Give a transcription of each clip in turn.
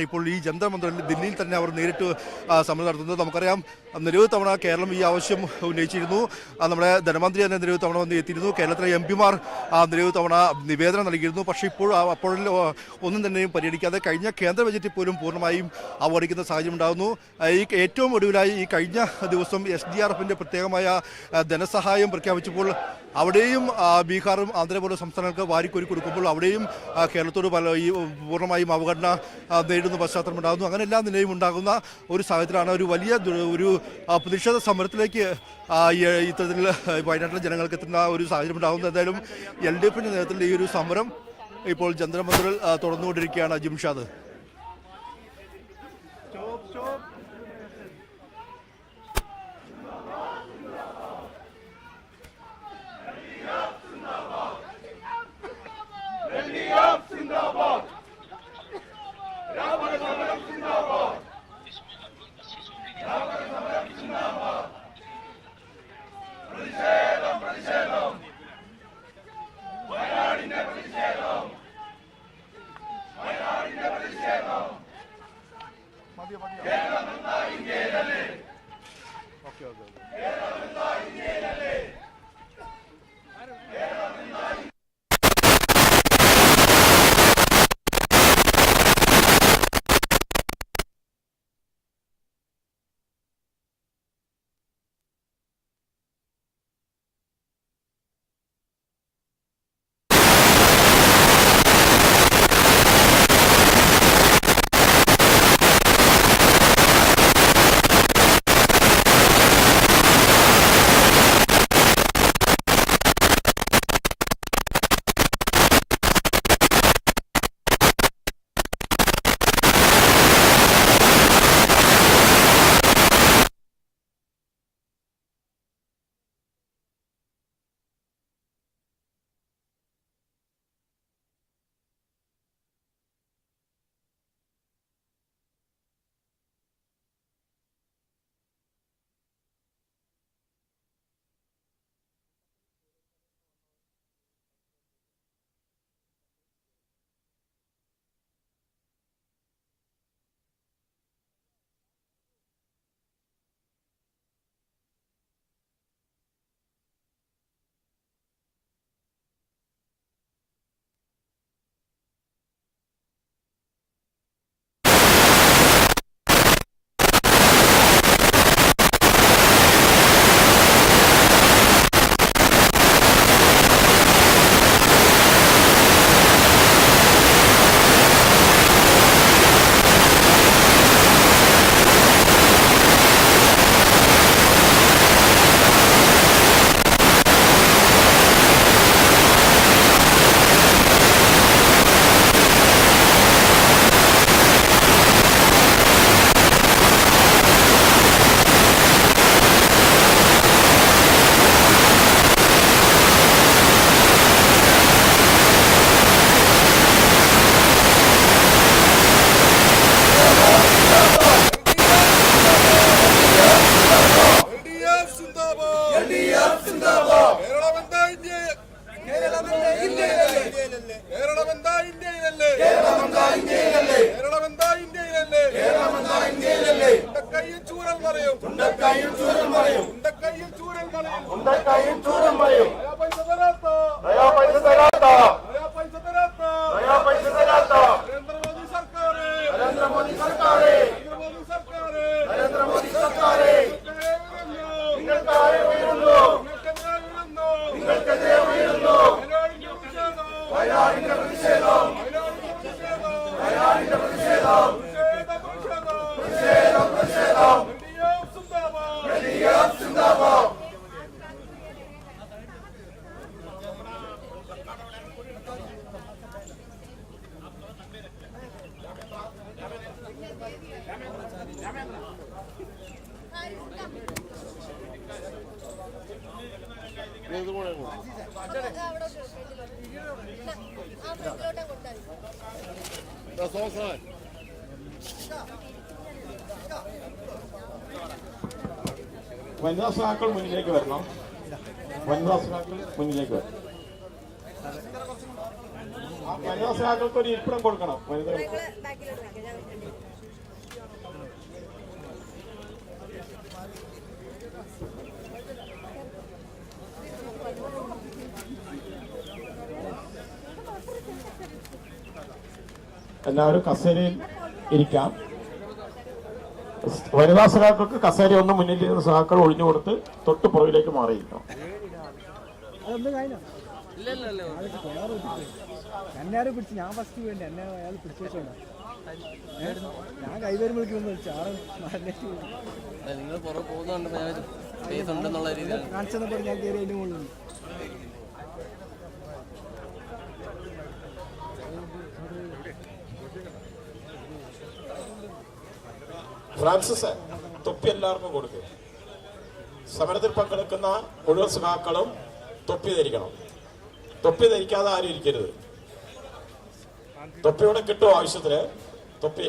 ഇപ്പോൾ ഈ ജന്തർ മന്ദിറിൽ ദില്ലിയിൽ തന്നെ അവർ നേരിട്ട് സമരം നടത്തുന്നത്. നമുക്കറിയാം നിരവധി തവണ കേരളം ഈ ആവശ്യം ഉന്നയിച്ചിരുന്നു. നമ്മുടെ ധനമന്ത്രി തന്നെ നിരവധി തവണ വന്ന് എത്തിയിരുന്നു. കേരളത്തിലെ എം പിമാർ നിരവധി തവണ നിവേദനം നൽകിയിരുന്നു. പക്ഷേ ഇപ്പോൾ അപ്പോഴും ഒന്നും തന്നെയും പരിഗണിക്കാതെ കഴിഞ്ഞ കേന്ദ്ര ബജറ്റിൽ പോലും പൂർണമായും അവഗണിക്കുന്ന സാഹചര്യം ഉണ്ടാകുന്നു. ഈ ഏറ്റവും ഒടുവിലായി ഈ കഴിഞ്ഞ ദിവസം എസ് ഡി ആർ എഫിന്റെ പ്രത്യേകമായ ധനസഹായം പ്രഖ്യാപിച്ചപ്പോൾ അവിടെയും ബീഹാറും ആന്ധ്രപോലെ സംസ്ഥാനങ്ങൾക്ക് വാരിക്കോരി കൊടുക്കുമ്പോൾ അവിടെയും കേരളത്തോട് പല ഈ പൂർണമായും അവഗണന നേരിടുന്ന പശ്ചാത്തലം ഉണ്ടാകുന്നു. അങ്ങനെ എല്ലാ നിലയും ഉണ്ടാകുന്ന ഒരു സാഹചര്യമാണ് ഒരു വലിയ ഒരു പ്രതിഷേധ സമരത്തിലേക്ക് ഇത്തരത്തിൽ വയനാട്ടിലെ ജനങ്ങൾക്ക് എത്തുന്ന ഒരു സാഹചര്യം ഉണ്ടാകുന്നു. എന്തായാലും എൽ ഡി എഫിന്റെ നേതൃത്വത്തിൽ ഈ ഒരു സമരം ഇപ്പോൾ ചന്ദ്രമന്ദിറിൽ ആ, തുടർന്നുകൊണ്ടിരിക്കുകയാണ്. ജിംഷാദ് ചൂരൽ മറയും ഉണ്ടക്കൈയിൽ ചൂരൽ മറയും ഉണ്ടക്കൈയിൽ ചൂരൽ മറയും ഉണ്ടക്കൈയും വനിതാ സഹാക്കൾ മുന്നിലേക്ക് വരണം. വനിതാ സഹാക്കൾ മുന്നിലേക്ക് വരണം. വനിതാ സഹാക്കൾക്ക് ഒരു ഇരിപ്പിടം കൊടുക്കണം. വനിത എല്ലാവരും കസേരയിൽ ഇരിക്കാം. വനിതാ സഖാക്കൾക്ക് കസേര ഒന്ന് മുന്നിലിരുന്ന സഖാക്കൾ ഒഴിഞ്ഞു കൊടുത്ത് തൊട്ട് പുറകിലേക്ക് മാറിയിരിക്കണം ഞാൻ മരണിച്ച് പോയി. നിങ്ങൾ പോകുന്നുണ്ട് ഞാൻ കാണിച്ചെന്നപ്പോൾ കയറി അതിന്റെ മുകളിൽ ഫ്രാൻസിസ് തൊപ്പി എല്ലാവർക്കും കൊടുക്കുക സമരത്തിൽ പങ്കെടുക്കുന്ന മുഴുവൻ സഖാക്കളും തൊപ്പി ധരിക്കണം. തൊപ്പി ധരിക്കാതെ ആരും ഇരിക്കരുത്. തൊപ്പിയോടെ കിട്ടുമോ ആവശ്യത്തിന്. തൊപ്പി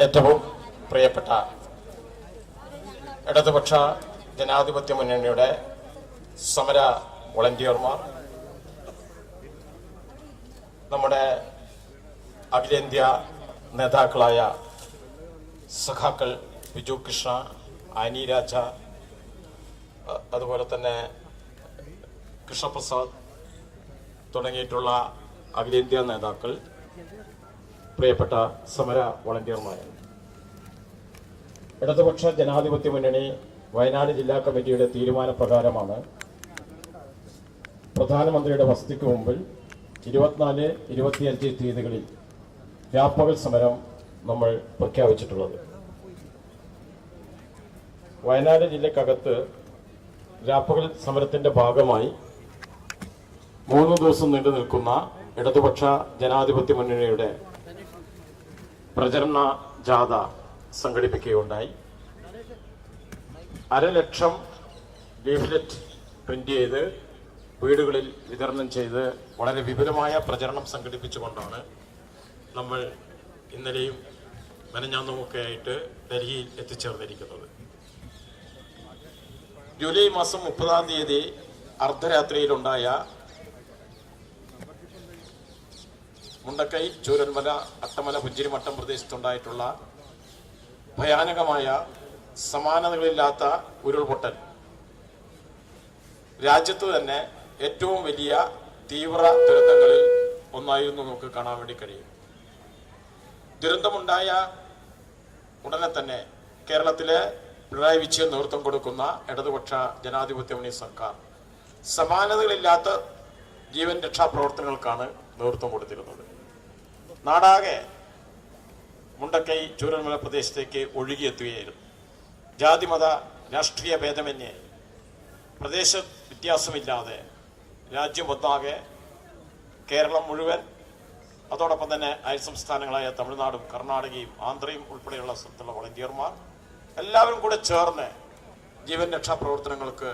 ഏറ്റവും പ്രിയപ്പെട്ട ഇടതുപക്ഷ ജനാധിപത്യ മുന്നണിയുടെ സമര വോളണ്ടിയർമാർ നമ്മുടെ അഖിലേന്ത്യാ നേതാക്കളായ സഖാക്കൾ ബിജു കൃഷ്ണ ആനി രാജ അതുപോലെ തന്നെ കൃഷ്ണപ്രസാദ് തുടങ്ങിയിട്ടുള്ള അഖിലേന്ത്യാ നേതാക്കൾ പ്രിയപ്പെട്ട സമര വോളണ്ടിയർമാർ ഇടതുപക്ഷ ജനാധിപത്യ മുന്നണി വയനാട് ജില്ലാ കമ്മിറ്റിയുടെ തീരുമാനപ്രകാരമാണ് പ്രധാനമന്ത്രിയുടെ വസതിക്ക് മുമ്പിൽ ഇരുപത്തിനാല് ഇരുപത്തിയഞ്ച് തീയതികളിൽ വ്യാപക സമരം നമ്മൾ പ്രഖ്യാപിച്ചിട്ടുള്ളത്. വയനാട് ജില്ലക്കകത്ത് വ്യാപക സമരത്തിന്റെ ഭാഗമായി മൂന്ന് ദിവസം നീണ്ടു നിൽക്കുന്ന ഇടതുപക്ഷ ജനാധിപത്യ മുന്നണിയുടെ പ്രചരണ ജാഥ സംഘടിപ്പിക്കുകയുണ്ടായി. അരലക്ഷം ലീഫ്ലെറ്റ് പ്രിന്റ് ചെയ്ത് വീടുകളിൽ വിതരണം ചെയ്ത് വളരെ വിപുലമായ പ്രചരണം സംഘടിപ്പിച്ചുകൊണ്ടാണ് നമ്മൾ ഇന്നലെയും മെനഞ്ഞാന്നുമൊക്കെ ആയിട്ട് ഡൽഹിയിൽ എത്തിച്ചേർന്നിരിക്കുന്നത്. ജൂലൈ മാസം മുപ്പതാം തീയതി അർദ്ധരാത്രിയിലുണ്ടായ മുണ്ടക്കൈ ചൂരന്മല അട്ടമല പുഞ്ചിരിമട്ടം പ്രദേശത്തുണ്ടായിട്ടുള്ള ഭയാനകമായ സമാനതകളില്ലാത്ത ഉരുൾപൊട്ടൽ. രാജ്യത്ത് തന്നെ ഏറ്റവും വലിയ തീവ്ര ദുരന്തങ്ങളിൽ ഒന്നായിരുന്നു നമുക്ക് കാണാൻ വേണ്ടി കഴിയും. ദുരന്തമുണ്ടായ ഉടനെ തന്നെ കേരളത്തിലെ പിണറായി വിജയൻ നേതൃത്വം കൊടുക്കുന്ന ഇടതുപക്ഷ ജനാധിപത്യ മുന്നണി സർക്കാർ സമാനതകളില്ലാത്ത ജീവൻ രക്ഷാ പ്രവർത്തനങ്ങൾക്കാണ് നേതൃത്വം കൊടുത്തിരുന്നത്. നാടാകെ മുണ്ടക്കൈ ചൂരന്മല പ്രദേശത്തേക്ക് ഒഴുകിയെത്തുകയായിരുന്നു. ജാതിമത രാഷ്ട്രീയ ഭേദമന്യേ പ്രദേശ വ്യത്യാസമില്ലാതെ രാജ്യമൊന്നാകെ കേരളം മുഴുവൻ. അതോടൊപ്പം തന്നെ അയൽ സംസ്ഥാനങ്ങളായ തമിഴ്നാടും കർണാടകയും ആന്ധ്രയും ഉൾപ്പെടെയുള്ള സ്ഥലത്തുള്ള വളണ്ടിയർമാർ എല്ലാവരും കൂടെ ചേർന്ന് ജീവൻ രക്ഷാ പ്രവർത്തനങ്ങൾക്ക്